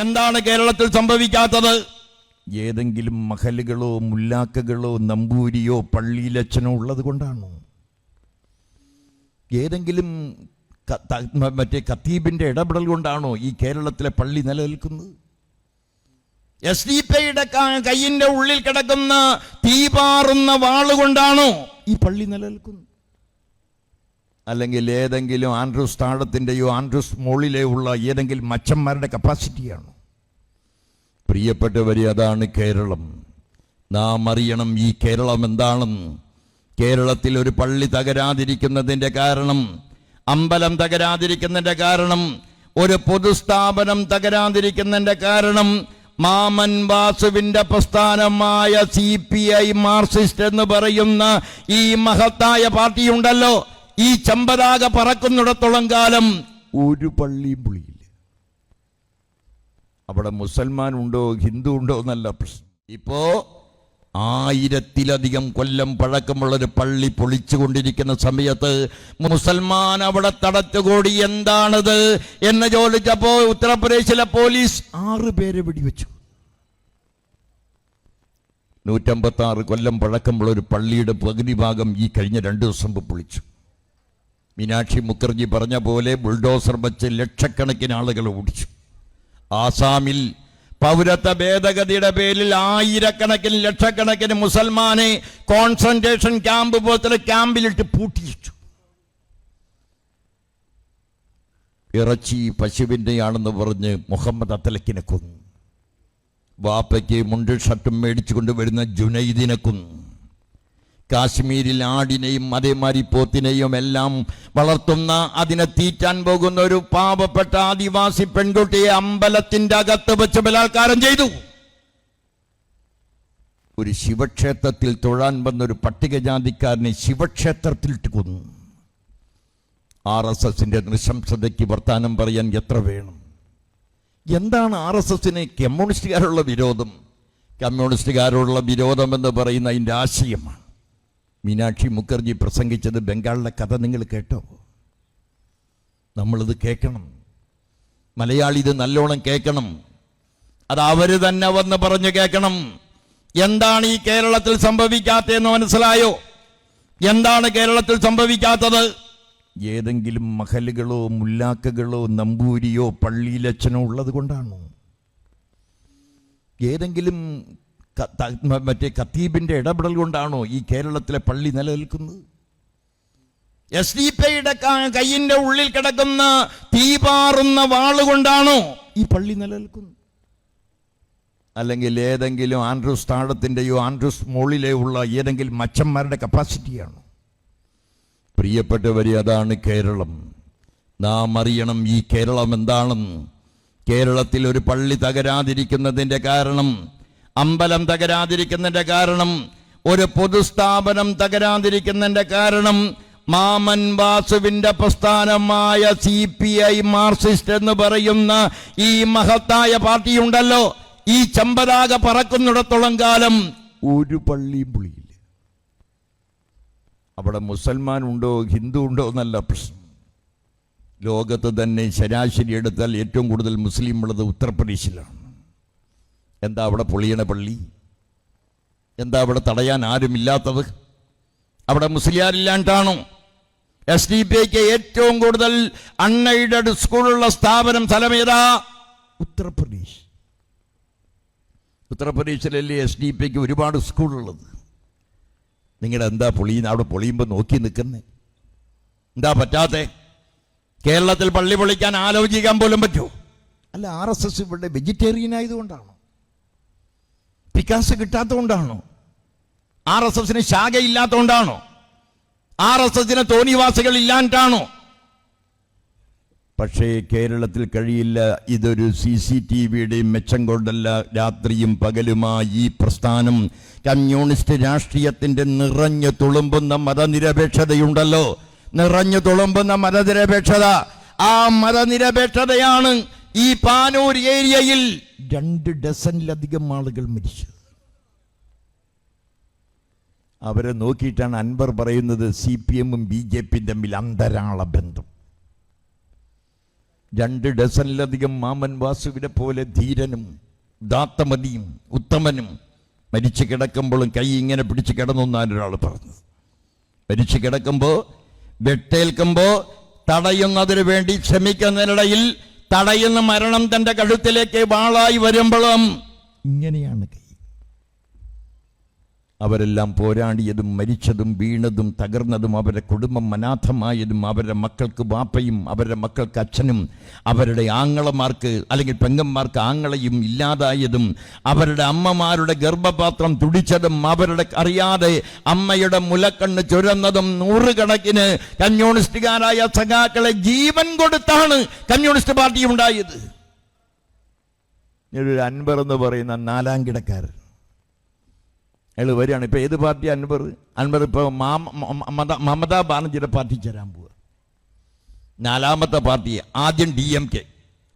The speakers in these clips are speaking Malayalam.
എന്താണ് കേരളത്തിൽ സംഭവിക്കാത്തത്? ഏതെങ്കിലും മഹലുകളോ മുല്ലാക്കകളോ നമ്പൂരിയോ പള്ളിയിലച്ഛനോ ഉള്ളത് കൊണ്ടാണോ? ഏതെങ്കിലും മറ്റേ ഖത്തീബിന്റെ ഇടപെടൽ കൊണ്ടാണോ ഈ കേരളത്തിലെ പള്ളി നിലനിൽക്കുന്നത്? എസ് ഡി പിയുടെ കയ്യിന്റെ ഉള്ളിൽ കിടക്കുന്ന തീപാറുന്ന വാളുകൊണ്ടാണോ ഈ പള്ളി നിലനിൽക്കുന്നത്? അല്ലെങ്കിൽ ഏതെങ്കിലും ആൻഡ്രൂസ് താഴത്തിന്റെയോ ആൻഡ്രൂസ് മുകളിലേ ഉള്ള ഏതെങ്കിലും മച്ചന്മാരുടെ കപ്പാസിറ്റിയാണ്. പ്രിയപ്പെട്ടവരെ അതാണ് കേരളം. നാം അറിയണം ഈ കേരളം എന്താണെന്ന് കേരളത്തിൽ ഒരു പള്ളി തകരാതിരിക്കുന്നതിന്റെ കാരണം അമ്പലം തകരാതിരിക്കുന്നതിന്റെ കാരണം ഒരു പൊതുസ്ഥാപനം തകരാതിരിക്കുന്നതിന്റെ കാരണം മാമൻ വാസുവിന്റെ പ്രസ്ഥാനമായ സി പി ഐ മാർസിസ്റ്റ് എന്ന് പറയുന്ന ഈ മഹത്തായ പാർട്ടിയുണ്ടല്ലോ. ഈ ചമ്പതാക പറക്കുന്നിടത്തോളം കാലം ഒരു പള്ളിയും പുളിയില്ല. അവിടെ മുസൽമാൻ ഉണ്ടോ ഹിന്ദു ഉണ്ടോ എന്നല്ല പ്രശ്നം. ഇപ്പോ ആയിരത്തിലധികം കൊല്ലം പഴക്കമുള്ള ഒരു പള്ളി പൊളിച്ചുകൊണ്ടിരിക്കുന്ന സമയത്ത് മുസൽമാൻ അവിടെ തടത്തുകൂടി എന്താണത് എന്ന് ചോദിച്ചപ്പോ ഉത്തർപ്രദേശിലെ പോലീസ് ആറ് പേരെ വെടിവെച്ചു. നൂറ്റമ്പത്തി ആറ് കൊല്ലം പഴക്കമുള്ള ഒരു പള്ളിയുടെ പകുതി ഭാഗം ഈ കഴിഞ്ഞ രണ്ടു ദിവസം പൊളിച്ചു. മീനാക്ഷി മുഖർജി പറഞ്ഞ പോലെ ബുൾഡോസർ വച്ച് ലക്ഷക്കണക്കിന് ആളുകൾ ഓടിച്ചു. ആസാമിൽ പൗരത്വ ഭേദഗതിയുടെ പേരിൽ ആയിരക്കണക്കിന് ലക്ഷക്കണക്കിന് മുസൽമാനെ കോൺസെൻട്രേഷൻ ക്യാമ്പ് പോലത്തെ ക്യാമ്പിലിട്ട് പൂട്ടിയിട്ടു. ഇറച്ചി പശുവിന്റെയാണെന്ന് പറഞ്ഞ് മുഹമ്മദ് അത്തലക്കിനെ കൊന്നു. വാപ്പയ്ക്ക് മുണ്ട് ഷർട്ടും മേടിച്ചു കൊണ്ടുവരുന്ന ജുനൈദിനെ കൊന്നു. കാശ്മീരിൽ ആടിനെയും അതേമാതിരി പോത്തിനെയും എല്ലാം വളർത്തുന്ന അതിനെ തീറ്റാൻ പോകുന്ന ഒരു പാവപ്പെട്ട ആദിവാസി പെൺകുട്ടിയെ അമ്പലത്തിന്റെ അകത്ത് വെച്ച് ബലാത്കാരം ചെയ്തു. ഒരു ശിവക്ഷേത്രത്തിൽ തൊഴാൻ വന്ന ഒരു പട്ടികജാതിക്കാരനെ ശിവക്ഷേത്രത്തിൽ കൊന്നു. ആർ എസ് എസിന്റെ നൃശംസതയ്ക്ക് വർത്താനം പറയാൻ എത്ര വേണം? എന്താണ് ആർ എസ് എസിന് കമ്മ്യൂണിസ്റ്റുകാരുള്ള വിരോധം? കമ്മ്യൂണിസ്റ്റുകാരോടുള്ള വിരോധം എന്ന് പറയുന്ന അതിന്റെ ആശയമാണ്. മീനാക്ഷി മുഖർജി പ്രസംഗിച്ചത് ബംഗാളിലെ കഥ നിങ്ങൾ കേട്ടോ? നമ്മളിത് കേൾക്കണം മലയാളി ഇത് നല്ലോണം കേൾക്കണം അത് അവർ തന്നെ വന്ന് പറഞ്ഞു കേൾക്കണം എന്താണ് ഈ കേരളത്തിൽ സംഭവിക്കാത്തതെന്ന് മനസ്സിലായോ? എന്താണ് കേരളത്തിൽ സംഭവിക്കാത്തത്? ഏതെങ്കിലും മഹലുകളോ മുല്ലാക്കകളോ നമ്പൂരിയോ പള്ളിയിലച്ഛനോ ഉള്ളത് കൊണ്ടാണോ? ഏതെങ്കിലും മറ്റേ ഖത്തീബിന്റെ ഇടപെടൽ കൊണ്ടാണോ ഈ കേരളത്തിലെ പള്ളി നിലനിൽക്കുന്നത്? എസ് ഡി പിയുടെ കയ്യിന്റെ ഉള്ളിൽ കിടക്കുന്ന തീപാറുന്ന വാളുകൊണ്ടാണോ ഈ പള്ളി നിലനിൽക്കുന്നത്? അല്ലെങ്കിൽ ഏതെങ്കിലും ആൻഡ്രൂസ് താഴത്തിന്റെയോ ആൻഡ്രൂസ് മോളിലെ ഉള്ള ഏതെങ്കിലും മച്ചന്മാരുടെ കപ്പാസിറ്റിയാണോ? പ്രിയപ്പെട്ടവരെ അതാണ് കേരളം. നാം അറിയണം ഈ കേരളം എന്താണെന്ന്. കേരളത്തിൽ ഒരു പള്ളി തകരാതിരിക്കുന്നതിന്റെ കാരണം അമ്പലം തകരാതിരിക്കുന്നതിന്റെ കാരണം ഒരു പൊതുസ്ഥാപനം തകരാതിരിക്കുന്നതിന്റെ കാരണം മാമൻ വാസുവിന്റെ പ്രസ്ഥാനമായ സി പി ഐ മാർക്സിസ്റ്റ് എന്ന് പറയുന്ന ഈ മഹത്തായ പാർട്ടിയുണ്ടല്ലോ. ഈ ചമ്പതാക പറക്കുന്നിടത്തോളം കാലം ഒരു പള്ളിയും പുളിയില്ല. അവിടെ മുസൽമാൻ ഉണ്ടോ ഹിന്ദു ഉണ്ടോ എന്നല്ല പ്രശ്നം. ലോകത്ത് തന്നെ ശരാശരി എടുത്താൽ ഏറ്റവും കൂടുതൽ മുസ്ലിം ഉള്ളത് ഉത്തർപ്രദേശിലാണ്. എന്താ അവിടെ പൊളിയണ പള്ളി? എന്താ അവിടെ തടയാൻ ആരുമില്ലാത്തത്? അവിടെ മുസ്ലിയാരില്ലാണ്ടാണോ? എസ് ഡി പി ഐക്ക് ഏറ്റവും കൂടുതൽ അൺഎയ്ഡഡ് സ്കൂളുള്ള സ്ഥാപനം സ്ഥലമേതാ ഉത്തർപ്രദേശ്. ഉത്തർപ്രദേശിലല്ലേ എസ് ഡി പിക്ക് ഒരുപാട് സ്കൂളുള്ളത്. നിങ്ങളുടെ എന്താ പൊളിയുന്ന? അവിടെ പൊളിയുമ്പോൾ നോക്കി നിൽക്കുന്നേ. എന്താ പറ്റാത്തെ? കേരളത്തിൽ പള്ളി പൊളിക്കാൻ ആലോചിക്കാൻ പോലും പറ്റുമോ അല്ല ആർ എസ് എസ് ഇവിടെ വെജിറ്റേറിയൻ ആയതുകൊണ്ടാണോ? പിക്കാസ് കിട്ടാത്തതുകൊണ്ടാണോ? ആർ എസ് എസിന് ശാഖയില്ലാത്തതുകൊണ്ടാണോ? ആർ എസ് എസിന് തോന്നിവാസികൾ ഇല്ലാണ്ടാണോ പക്ഷേ കേരളത്തിൽ കഴിയില്ല. ഇതൊരു സി സി ടി വിയുടെയും മെച്ചം കൊണ്ടല്ല രാത്രിയും പകലുമായി ഈ പ്രസ്ഥാനം. കമ്മ്യൂണിസ്റ്റ് രാഷ്ട്രീയത്തിന്റെ നിറഞ്ഞു തുളുമ്പുന്ന മതനിരപേക്ഷതയുണ്ടല്ലോ. നിറഞ്ഞു തുളുമ്പുന്ന മതനിരപേക്ഷത. ആ മതനിരപേക്ഷതയാണ് ഈ പാനൂർ ഏരിയയിൽ രണ്ട് ഡസനിലധികം ആളുകൾ മരിച്ചു. അവരെ നോക്കിയിട്ടാണ് അൻവർ പറയുന്നത് സി പി എമ്മും ബി ജെ പിയും തമ്മിൽ അന്തരാള ബന്ധം. രണ്ട് ഡസനിലധികം മാമൻ വാസുവിനെ പോലെ ധീരനും ദാത്തമതിയും ഉത്തമനും മരിച്ചു കിടക്കുമ്പോഴും കൈ ഇങ്ങനെ പിടിച്ച് കിടന്നൊന്നാണ് ഒരാൾ പറഞ്ഞത്. മരിച്ചു കിടക്കുമ്പോൾ വെട്ടേൽക്കുമ്പോൾ തടയുന്നതിന് വേണ്ടി ശ്രമിക്കുന്നതിനിടയിൽ തടയുന്ന മരണം തന്റെ കഴുത്തിലേക്ക് വാളായി വരുമ്പോഴും ഇങ്ങനെയാണ് കൈ. അവരെല്ലാം പോരാടിയതും മരിച്ചതും വീണതും തകർന്നതും അവരുടെ കുടുംബം അനാഥമായതും അവരുടെ മക്കൾക്ക് ബാപ്പയും അവരുടെ മക്കൾക്ക് അച്ഛനും അവരുടെ ആങ്ങളമാർക്ക് അല്ലെങ്കിൽ പെങ്ങന്മാർക്ക് ആങ്ങളയും ഇല്ലാതായതും അവരുടെ അമ്മമാരുടെ ഗർഭപാത്രം തുടിച്ചതും അവരുടെ അറിയാതെ അമ്മയുടെ മുലക്കണ്ണ് ചുരന്നതും നൂറുകണക്കിന് കമ്മ്യൂണിസ്റ്റുകാരായ സഖാക്കളെ ജീവൻ കൊടുത്താണ് കമ്മ്യൂണിസ്റ്റ് പാർട്ടി ഉണ്ടായത്. ഒരു അൻവർ എന്ന് പറയുന്ന നാലാം കിടക്കാരൻ. അയാൾ വരികയാണ്. ഇപ്പം ഏത് പാർട്ടി? അൻവർ. അൻവർ ഇപ്പോൾ മാം മമത- ബാനർജിയുടെ പാർട്ടി ചേരാൻ പോവുക നാലാമത്തെ പാർട്ടി ആദ്യം ഡി എം കെ.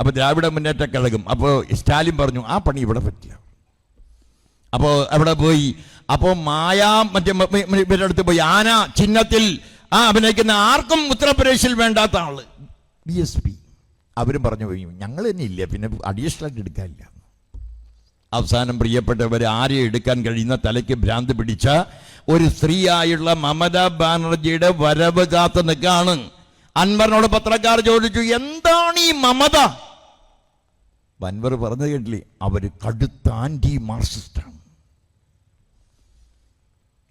അപ്പോൾ ദ്രാവിഡ മുന്നേറ്റ കഴകും. അപ്പോൾ സ്റ്റാലിൻ പറഞ്ഞു ആ പണി ഇവിടെ പറ്റിയ അപ്പോൾ അവിടെ പോയി. അപ്പോൾ മായാ മറ്റേ ഇവരുടെ അടുത്ത് പോയി. ആന ചിഹ്നത്തിൽ ആ അഭിനയിക്കുന്ന ആർക്കും ഉത്തർപ്രദേശിൽ വേണ്ടാത്ത ആൾ. B S P. അവരും പറഞ്ഞു ഞങ്ങൾ തന്നെ ഇല്ല. പിന്നെ അഡീഷണൽ ആയിട്ട് എടുക്കാനില്ല. അവസാനം പ്രിയപ്പെട്ടവരെ ആരെ എടുക്കാൻ കഴിയുന്ന തലയ്ക്ക് ഭ്രാന്ത് പിടിച്ച ഒരു സ്ത്രീയായുള്ള മമതാ ബാനർജിയുടെ വരവ് കാത്ത് നിൽക്കാണ് അൻവറിനോട് പത്രക്കാർ ചോദിച്ചു എന്താണ് ഈ മമത? അൻവർ പറഞ്ഞു കേട്ടില്ലേ? അവർ കടുത്ത ആന്റി മാർക്സിസ്റ്റാണ്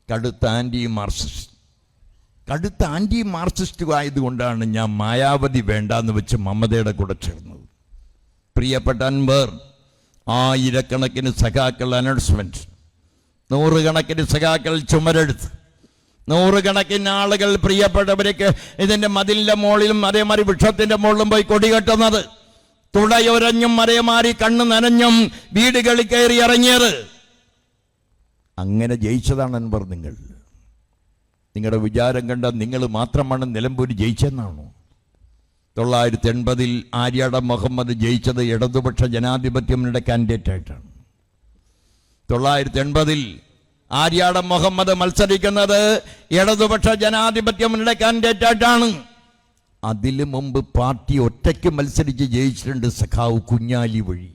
കടുത്ത ആന്റി മാർക്സിസ്റ്റ് കടുത്ത ആന്റി മാർക്സിസ്റ്റ് ആയതുകൊണ്ടാണ് ഞാൻ മായാവതി വേണ്ടാന്ന് വെച്ച് മമതയുടെ കൂടെ ചേർന്നത്. പ്രിയപ്പെട്ട അൻവർ ആയിരക്കണക്കിന് സഖാക്കൾ അനൗൺസ്മെന്റ് നൂറുകണക്കിന് സഖാക്കൾ ചുമരെടുത്ത്. നൂറുകണക്കിന് ആളുകൾ പ്രിയപ്പെട്ടവരേക്ക് ഇതിന്റെ മതിലിന്റെ മുകളിലും അതേമാതിരി വൃക്ഷത്തിന്റെ മുകളിലും പോയി കൊടികെട്ടുന്നത് തുടയൊരഞ്ഞും അതേമാതിരി കണ്ണു നനഞ്ഞും വീടുകളിൽ കയറി ഇറങ്ങിയത്. അങ്ങനെ ജയിച്ചതാണ് അൻവർ നിങ്ങൾ. നിങ്ങളുടെ വിചാരം കണ്ട നിങ്ങൾ മാത്രമാണ് നിലമ്പൂരി ജയിച്ചെന്നാണോ? തൊള്ളായിരത്തി എൺപതിൽ ആര്യാട മുഹമ്മദ് ജയിച്ചത് ഇടതുപക്ഷ ജനാധിപത്യങ്ങളുടെ കാൻഡിഡേറ്റ് ആയിട്ടാണ് തൊള്ളായിരത്തി എൺപതിൽ ആര്യാട മുഹമ്മദ് മത്സരിക്കുന്നത് ഇടതുപക്ഷ ജനാധിപത്യങ്ങളുടെ കാൻഡിഡേറ്റ് ആയിട്ടാണ് അതിനു മുമ്പ് പാർട്ടി ഒറ്റയ്ക്ക് മത്സരിച്ച് ജയിച്ചിട്ടുണ്ട് സഖാവ് കുഞ്ഞാലി വഴി.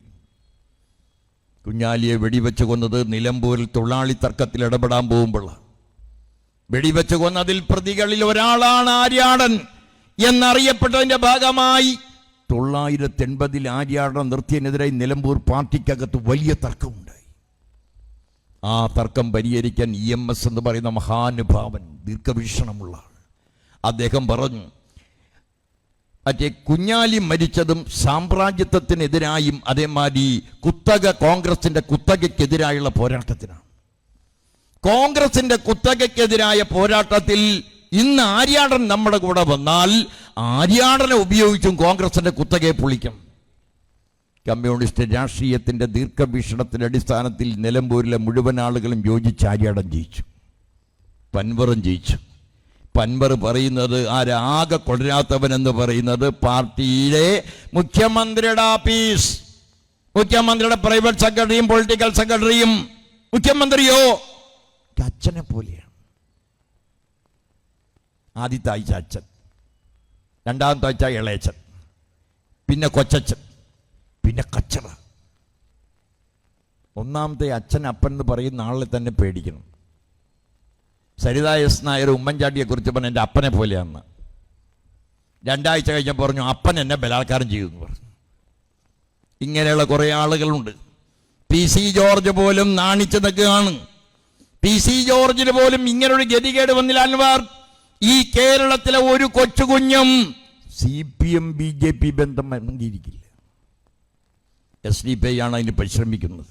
കുഞ്ഞാലിയെ വെടിവെച്ച് കൊന്നത് നിലമ്പൂരിൽ തൊഴിലാളി തർക്കത്തിൽ ഇടപെടാൻ പോകുമ്പോഴാണ്. വെടിവെച്ച് കൊന്നതിൽ പ്രതികളിൽ ഒരാളാണ് ആര്യാടൻ. എന്നറിയപ്പെട്ടതിന്റെ ഭാഗമായി തൊള്ളായിരത്തി എൺപതിൽ ആര്യാടൻ നിർത്തിയതിനെതിരായി നിലമ്പൂർ പാർട്ടിക്കകത്ത് വലിയ തർക്കമുണ്ടായി. ആ തർക്കം പരിഹരിക്കാൻ ഇ എം എസ് എന്ന് പറയുന്ന മഹാനുഭാവൻ ദീർഘവീക്ഷണമുള്ള ആൾ. അദ്ദേഹം പറഞ്ഞു മറ്റേ കുഞ്ഞാലി മരിച്ചതും സാമ്രാജ്യത്വത്തിനെതിരായും അതേമാതിരി കുത്തക കോൺഗ്രസിന്റെ കുത്തകയ്ക്കെതിരായുള്ള പോരാട്ടത്തിനാണ്. കോൺഗ്രസിന്റെ കുത്തകയ്ക്കെതിരായ പോരാട്ടത്തിൽ ഇന്ന് ആര്യാടൻ നമ്മുടെ കൂടെ വന്നാൽ ആര്യാടനെ ഉപയോഗിച്ചും കോൺഗ്രസിന്റെ കുത്തകയെ പൊളിക്കും. കമ്മ്യൂണിസ്റ്റ് രാഷ്ട്രീയത്തിന്റെ ദീർഘവീക്ഷണത്തിന്റെ അടിസ്ഥാനത്തിൽ നിലമ്പൂരിലെ മുഴുവൻ ആളുകളും യോജിച്ച് ആര്യാടൻ ജയിച്ചു. പൻവറും ജയിച്ചു. പൻവർ പറയുന്നത് ആരാകെ എന്ന് പറയുന്നത് പാർട്ടിയിലെ മുഖ്യമന്ത്രിയുടെ ആഫീസ് മുഖ്യമന്ത്രിയുടെ പ്രൈവറ്റ് സെക്രട്ടറിയും പൊളിറ്റിക്കൽ സെക്രട്ടറിയും. മുഖ്യമന്ത്രിയോ? അച്ഛനെ പോലെയാണ്. ആദ്യത്തെ ആഴ്ച അച്ഛൻ. രണ്ടാമത്തെ ആഴ്ച ഇളയച്ചൻ പിന്നെ കൊച്ചച്ഛൻ. പിന്നെ കച്ചറ. ഒന്നാമത്തെ അച്ഛൻ അപ്പൻ എന്ന് പറയുന്ന ആളെ തന്നെ പേടിക്കണം. സരിത നായർ ഉമ്മൻചാണ്ടിയെ കുറിച്ച് പറഞ്ഞ എന്റെ അപ്പനെ പോലെയാണ്. രണ്ടാഴ്ച കഴിഞ്ഞപ്പോൾ പറഞ്ഞു അപ്പൻ എന്നെ ബലാത്കാരം ചെയ്തു പറഞ്ഞു. ഇങ്ങനെയുള്ള കുറേ ആളുകളുണ്ട്. പി സി ജോർജ് പോലും നാണിച്ചു നിൽക്കുകയാണ്. പി സി ജോർജിന് പോലും ഇങ്ങനൊരു ഗതികേട് വന്നില്ല അൻവാർ. ഈ കേരളത്തിലെ ഒരു കൊച്ചുകുഞ്ഞും C P M B J P ബന്ധം അംഗീകരിക്കില്ല. എസ് ഡി പി ഐ ആണ് അതിന് പരിശ്രമിക്കുന്നത്.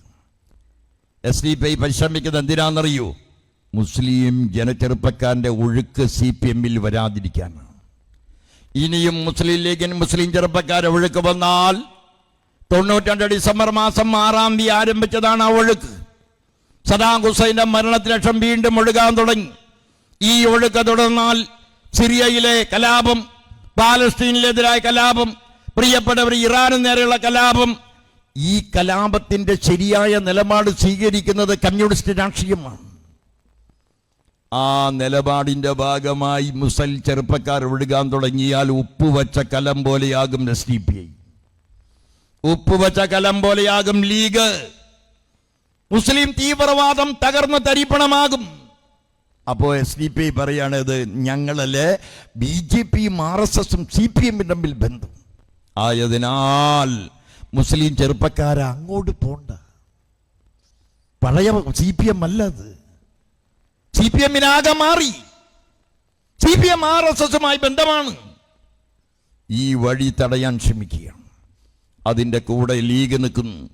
എസ് ഡി പി ഐ പരിശ്രമിക്കുന്നത് എന്തിനാണെന്നറിയോ? മുസ്ലിം ജനചെറുപ്പക്കാരന്റെ ഒഴുക്ക് സി പി എമ്മിൽ വരാതിരിക്കാനാണ്. ഇനിയും മുസ്ലിം ലീഗിന് മുസ്ലിം ചെറുപ്പക്കാരെ ഒഴുക്ക് വന്നാൽ തൊണ്ണൂറ്റിരണ്ട് ഡിസംബർ മാസം ആറാം തീയതി ആരംഭിച്ചതാണ് ആ ഒഴുക്ക്. സദാം ഹുസൈന്റെ മരണത്തിന് ലക്ഷം വീണ്ടും ഒഴുകാൻ തുടങ്ങി. ഈ ഒഴുക്ക് തുടർന്നാൽ സിറിയയിലെ കലാപം പാലസ്തീനിലെതിരായ കലാപം പ്രിയപ്പെട്ടവർ ഇറാന് നേരെയുള്ള കലാപം ഈ കലാപത്തിന്റെ ശരിയായ നിലപാട് സ്വീകരിക്കുന്നത് കമ്മ്യൂണിസ്റ്റ് രാഷ്ട്രീയമാണ്. ആ നിലപാടിന്റെ ഭാഗമായി മുസൽ ചെറുപ്പക്കാർ ഒഴുകാൻ തുടങ്ങിയാൽ ഉപ്പുവച്ച കലം പോലെയാകും എസ് ഡി പി ഐ. ഉപ്പുവച്ച കലം പോലെയാകും ലീഗ്. മുസ്ലിം തീവ്രവാദം തകർന്ന് തരിപ്പണമാകും. അപ്പോ എസ് ഡി പി ഐ പറയാണ് ഇത് ഞങ്ങളല്ലേ ബി ജെ പിയും ആർ എസ് എസും സി പി എമ്മും തമ്മിൽ ബന്ധം. ആയതിനാൽ മുസ്ലിം ചെറുപ്പക്കാര അങ്ങോട്ട് പോണ്ട. പഴയ സി പി എം അല്ല അത്. സി പി എമ്മിനാകെ മാറി. C P M R S എസുമായി ബന്ധമാണ്. ഈ വഴി തടയാൻ ശ്രമിക്കുകയാണ്. അതിന്റെ കൂടെ ലീഗ് നിൽക്കുന്നു.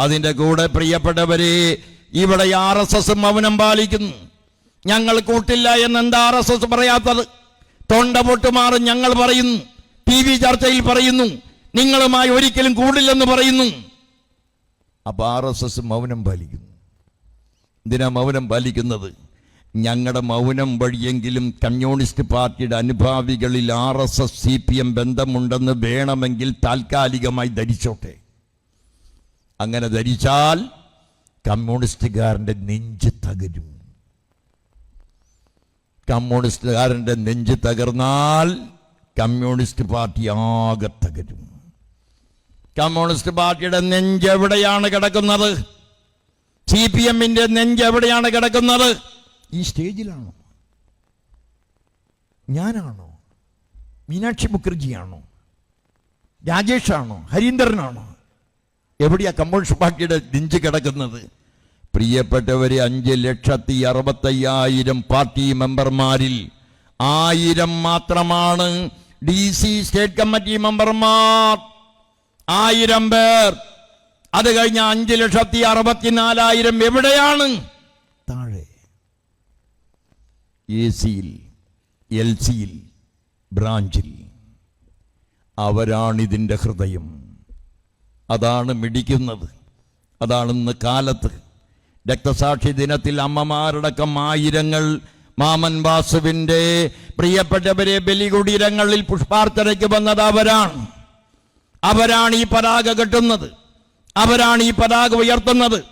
അതിന്റെ കൂടെ പ്രിയപ്പെട്ടവരെ ഇവിടെ ആർ എസ് എസ് മൗനം പാലിക്കുന്നു. ഞങ്ങൾ കൂട്ടില്ല എന്ന് എന്താ ആർ എസ് എസ് പറയാത്തത്? തൊണ്ട പൊട്ടുമാറി ഞങ്ങൾ പറയുന്നു. ടി വി ചർച്ചയിൽ പറയുന്നു. നിങ്ങളുമായി ഒരിക്കലും കൂടില്ലെന്ന് പറയുന്നു. അപ്പൊ ആർ എസ് എസ് മൗനം പാലിക്കുന്നു. എന്തിനാ മൗനം പാലിക്കുന്നത്? ഞങ്ങളുടെ മൗനം വഴിയെങ്കിലും കമ്മ്യൂണിസ്റ്റ് പാർട്ടിയുടെ അനുഭാവികളിൽ R S S C P M ബന്ധമുണ്ടെന്ന് വേണമെങ്കിൽ താൽക്കാലികമായി ധരിച്ചോട്ടെ. അങ്ങനെ ധരിച്ചാൽ കമ്മ്യൂണിസ്റ്റുകാരന്റെ നെഞ്ച് തകരും. കമ്മ്യൂണിസ്റ്റുകാരന്റെ നെഞ്ച് തകർന്നാൽ കമ്മ്യൂണിസ്റ്റ് പാർട്ടി ആകെ തകരും. കമ്മ്യൂണിസ്റ്റ് പാർട്ടിയുടെ നെഞ്ച് എവിടെയാണ് കിടക്കുന്നത്? സി പി എമ്മിന്റെ നെഞ്ച് എവിടെയാണ് കിടക്കുന്നത്? ഈ സ്റ്റേജിലാണോ? ഞാനാണോ? മീനാക്ഷി മുഖർജിയാണോ? രാജേഷാണോ? ഹരീന്ദ്രനാണോ എവിടെയാ കമ്മ്യൂണിസ്റ്റ് പാർട്ടിയുടെ നെഞ്ച് കിടക്കുന്നത്? പ്രിയപ്പെട്ടവരെ അഞ്ച് ലക്ഷത്തി അറുപത്തയ്യായിരം പാർട്ടി മെമ്പർമാരിൽ ആയിരം മാത്രമാണ് ഡി സി സ്റ്റേറ്റ് കമ്മിറ്റി മെമ്പർമാർ. ആയിരം പേർ. അത് കഴിഞ്ഞ അഞ്ച് ലക്ഷത്തി അറുപത്തിനാലായിരം എവിടെയാണ്? താഴെ. എ സിയിൽ എൽ സിയിൽ ബ്രാഞ്ചിൽ. അവരാണിതിന്റെ ഹൃദയം. അതാണ് മിടിക്കുന്നത്. അതാണ് ഇന്ന് കാലത്ത്. രക്തസാക്ഷി ദിനത്തിൽ അമ്മമാരടക്കം ആയിരങ്ങൾ മാമൻ വാസുവിന്റെ പ്രിയപ്പെട്ടവരെ ബലികുടീരങ്ങളിൽ പുഷ്പാർച്ചനയ്ക്ക് വന്നത് അവരാണ്. അവരാണ് ഈ പതാക കെട്ടുന്നത്. അവരാണ് ഈ പതാക ഉയർത്തുന്നത്.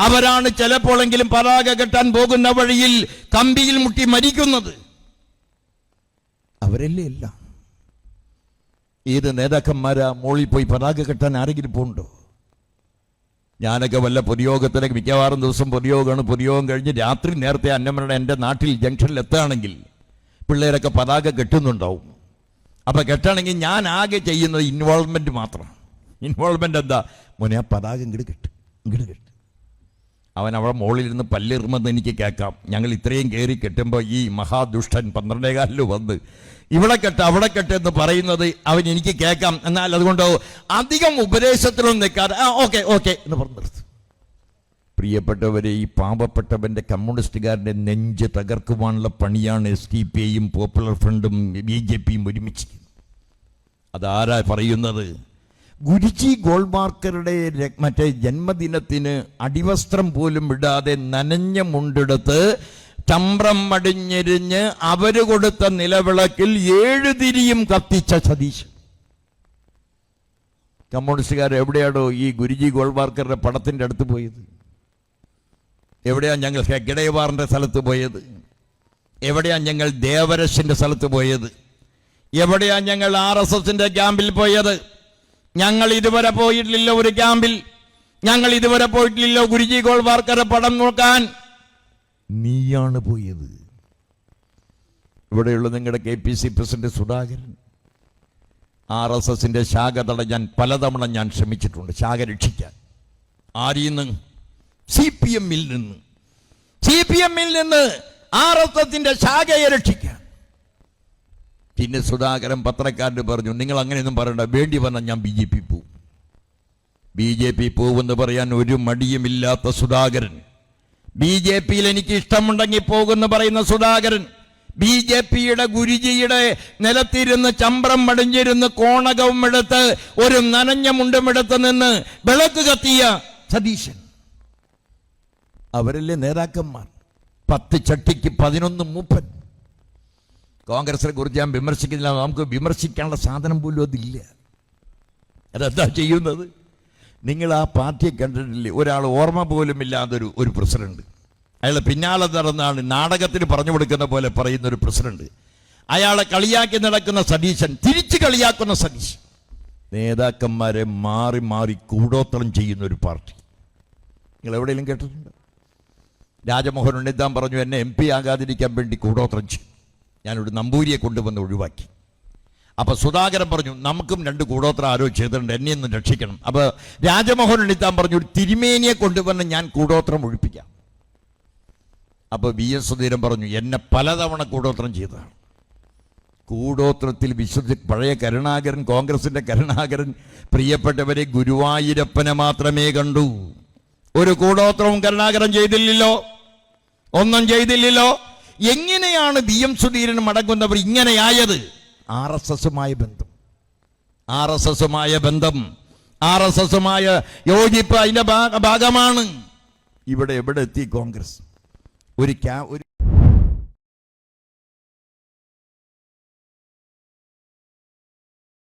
അവരാണ് ചിലപ്പോഴെങ്കിലും പതാക കെട്ടാൻ പോകുന്ന വഴിയിൽ കമ്പിയിൽ മുട്ടി മരിക്കുന്നത്. അവരല്ലേ എല്ലാം? ഏത് നേതാക്കന്മാരാ മോളിൽ പോയി പതാക കെട്ടാൻ ആരെങ്കിലും പോണ്ടോ? ഞാനൊക്കെ വല്ല പൊതുയോഗത്തിലേക്ക് മിക്കവാറും ദിവസം പൊതുയോഗമാണ്. പൊതുയോഗം കഴിഞ്ഞ് രാത്രി നേരത്തെ അന്നമ്മയുടെ എന്റെ നാട്ടിൽ ജംഗ്ഷനിൽ എത്തുകയാണെങ്കിൽ പിള്ളേരൊക്കെ പതാക കെട്ടുന്നുണ്ടാവും. അപ്പോൾ കെട്ടണമെങ്കിൽ ഞാൻ ആകെ ചെയ്യുന്നത് ഇൻവോൾവ്മെന്റ് മാത്രം. ഇൻവോൾവ്മെന്റ് എന്താ? മോനെ ആ പതാക ഇങ്ങോട്ട് കെട്ട് ഇങ്ങോട്ട് കെട്ട്. അവൻ അവിടെ മുകളിലിരുന്ന് പല്ലിറുമെന്ന് എനിക്ക് കേൾക്കാം. ഞങ്ങൾ ഇത്രയും കയറി കെട്ടുമ്പോൾ ഈ മഹാദുഷ്ടൻ പന്ത്രണ്ടേകാലിൽ വന്ന് ഇവിടെ കെട്ട് അവിടെ കെട്ട് എന്ന് പറയുന്നത് അവൻ എനിക്ക് കേൾക്കാം. എന്നാൽ അതുകൊണ്ട് അധികം ഉപദേശത്തിലൊന്നും നിൽക്കാതെ ആ ഓക്കെ ഓക്കെ എന്ന് പറഞ്ഞു നിർത്തും. പ്രിയപ്പെട്ടവരെ ഈ പാവപ്പെട്ടവന്റെ കമ്മ്യൂണിസ്റ്റുകാരന്റെ നെഞ്ച് തകർക്കുവാനുള്ള പണിയാണ് എസ് ഡി പി ഐയും പോപ്പുലർ ഫ്രണ്ടും ബി ജെ പിയും ഒരുമിച്ച്. അതാരാ പറയുന്നത്? ഗുരുജി ഗോൾമാർക്കറുടെ മറ്റേ ജന്മദിനത്തിന് അടിവസ്ത്രം പോലും ഇടാതെ നനഞ്ഞ മുണ്ടെടുത്ത് ചമ്പ്രം മടിഞ്ഞെരിഞ്ഞ് അവർ കൊടുത്ത നിലവിളക്കിൽ ഏഴ് തിരിയും കത്തിച്ച സതീശൻ. കമ്മ്യൂണിസ്റ്റുകാർ എവിടെയാണോ ഈ ഗുരുജി ഗോൾവാർക്കറുടെ പടത്തിന്റെ അടുത്ത് പോയത്? എവിടെയാണ് ഞങ്ങൾ ഹെഗ്ഡേവാറിന്റെ സ്ഥലത്ത് പോയത്? എവിടെയാണ് ഞങ്ങൾ ദേവരശിന്റെ സ്ഥലത്ത് പോയത്? എവിടെയാണ് ഞങ്ങൾ ആർ എസ് എസിന്റെ ക്യാമ്പിൽ പോയത്? ഞങ്ങൾ ഇതുവരെ പോയിട്ടില്ല ഒരു ക്യാമ്പിൽ. ഞങ്ങൾ ഇതുവരെ പോയിട്ടില്ലല്ലോ ഗുരുജി ഗോൾവാർക്കറുടെ പടം നോക്കാൻ. നീയാണ് പോയത്. ഇവിടെയുള്ള നിങ്ങളുടെ K P C president Sudhakaran. R S എസിന്റെ ശാഖ തടയാൻ പലതവണ ഞാൻ ശ്രമിച്ചിട്ടുണ്ട് ശാഖ രക്ഷിക്കാൻ. ആരിന്ന് സി പി എമ്മിൽ നിന്ന്. സി പി എമ്മിൽ നിന്ന് ആർ എസ് എസിന്റെ ശാഖയെ രക്ഷിക്കാൻ. പിന്നെ സുധാകരൻ പത്രക്കാരന് പറഞ്ഞു നിങ്ങൾ അങ്ങനെയൊന്നും പറയണ്ട വേണ്ടി വന്നാൽ ഞാൻ ബി ജെ പി പോവും. ബി ജെ പി പോവെന്ന് പറയാൻ ഒരു മടിയുമില്ലാത്ത സുധാകരൻ. ബി ജെ പിയിൽ എനിക്ക് ഇഷ്ടമുണ്ടെങ്കിൽ പോകുമെന്ന് പറയുന്ന സുധാകരൻ. ബി ജെ പിയുടെ ഗുരുജിയുടെ നിലത്തിരുന്ന് ചമ്പ്രം മടിഞ്ഞിരുന്ന് കോണകവും എടുത്ത് ഒരു നനഞ്ഞ മുണ്ടും എടുത്ത് നിന്ന് വിളക്ക് കത്തിയ സതീശൻ. അവരല്ലേ നേതാക്കന്മാർ പത്ത് ചട്ടിക്ക് പതിനൊന്ന് മൂപ്പൻ. കോൺഗ്രസിനെ കുറിച്ച് ഞാൻ വിമർശിക്കുന്നില്ല. നമുക്ക് വിമർശിക്കാനുള്ള സാധനം പോലും അതില്ല. അതെന്താ ചെയ്യുന്നത്? നിങ്ങൾ ആ പാർട്ടിയെ കണ്ടിട്ടില്ലേ ഒരാൾ ഓർമ്മ പോലും ഇല്ലാതൊരു ഒരു പ്രസിഡന്റ്. അയാൾ പിന്നാലെ നടന്നാണ് നാടകത്തിന് പറഞ്ഞു കൊടുക്കുന്ന പോലെ പറയുന്ന ഒരു പ്രസിഡന്റ്. അയാളെ കളിയാക്കി നടക്കുന്ന സതീശൻ തിരിച്ച് കളിയാക്കുന്ന സതീശൻ. നേതാക്കന്മാരെ മാറി മാറി കൂടോത്തളം ചെയ്യുന്ന ഒരു പാർട്ടി. നിങ്ങൾ എവിടെയെങ്കിലും കേട്ടിട്ടുണ്ട്? രാജമോഹൻ ഉണ്ണിത്താൻ പറഞ്ഞു എന്നെ എം പി ആകാതിരിക്കാൻ വേണ്ടി കൂടോത്രം ചെയ്യും. ഞാനൊരു നമ്പൂരിയെ കൊണ്ടുവന്ന് ഒഴിവാക്കി. അപ്പൊ സുധാകരൻ പറഞ്ഞു നമുക്കും രണ്ട് കൂടോത്ര ആരോ ചെയ്തിട്ടുണ്ട് എന്നെ ഒന്ന് രക്ഷിക്കണം. അപ്പൊ രാജമോഹൻ ഉണ്ണിത്താൻ പറഞ്ഞു ഒരു തിരുമേനിയെ കൊണ്ടുവന്ന് ഞാൻ കൂടോത്രം ഒഴിപ്പിക്കാം. അപ്പൊ വി എസ് സുധീരൻ പറഞ്ഞു എന്നെ പലതവണ കൂടോത്രം ചെയ്തതാണ്. കൂടോത്രത്തിൽ വിശ്വസി പഴയ കരുണാകരൻ കോൺഗ്രസിന്റെ കരുണാകരൻ പ്രിയപ്പെട്ടവരെ ഗുരുവായൂരപ്പനെ മാത്രമേ കണ്ടു. ഒരു കൂടോത്രവും കരുണാകരൻ ചെയ്തില്ലല്ലോ? ഒന്നും ചെയ്തില്ലല്ലോ? എങ്ങനെയാണ് വി എം സുധീരൻ മടങ്ങുന്നവർ ഇങ്ങനെയായത്? ആർ എസ് എസുമായ ബന്ധം. ആർ എസ് എസുമായ ബന്ധം. ആർ എസ് എസുമായ യോജിപ്പ് അതിന്റെ ഭാഗമാണ്. ഇവിടെ എവിടെ എത്തി കോൺഗ്രസ്? ഒരു ക്യാ ഒരു